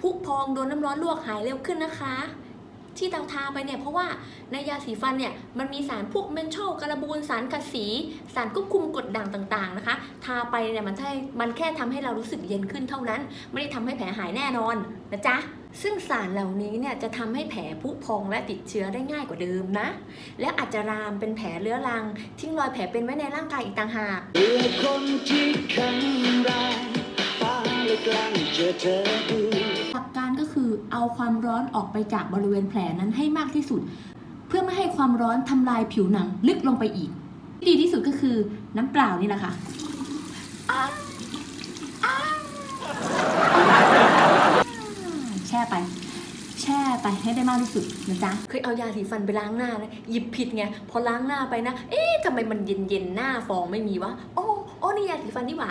ผุพองโดนน้ำร้อนลวกหายเร็วขึ้นนะคะ ที่เราทาไปเนี่ยเพราะว่าในยาสีฟันเนี่ยมันมีสารพวกเมนทอลการบูนสารกัดสี สารควบคุมกรดด่างต่างๆนะคะ ทาไปเนี่ยมันแค่มันแค่ทำให้เรารู้สึกเย็นขึ้นเท่านั้น ไม่ได้ทำให้แผลหายแน่นอนนะจ๊ะซึ่งสารเหล่านี้เนี่ยจะทำให้แผลผุพองและติดเชื้อได้ง่ายกว่าเดิมนะ และอาจจะรามเป็นแผลเรื้อรัง ทิ้งรอยแผลเป็นไว้ในร่างกายอีกต่างหากคนที่ขังรา เจอเธอดูหลักการก็คือเอาความร้อนออกไปจากบริเวณแผลนั้นให้มากที่สุด เพื่อไม่ให้ความร้อนทำลายผิวหนังลึกลงไปอีก ที่ดีที่สุดก็คือน้ำเปล่านี่แหละค่ะอ้าวอ้าวแช่ไป แช่ไปให้ได้มากที่สุดนะจ๊ะเคยเอายาสีฟันไปล้างหน้านะหยิบผิดไงพอล้างหน้าไปนะ เอ๊ะทำไมมันเย็นๆหน้าฟองไม่มีวะโอ้โอ้นี่ยาสีฟันนี่หว่า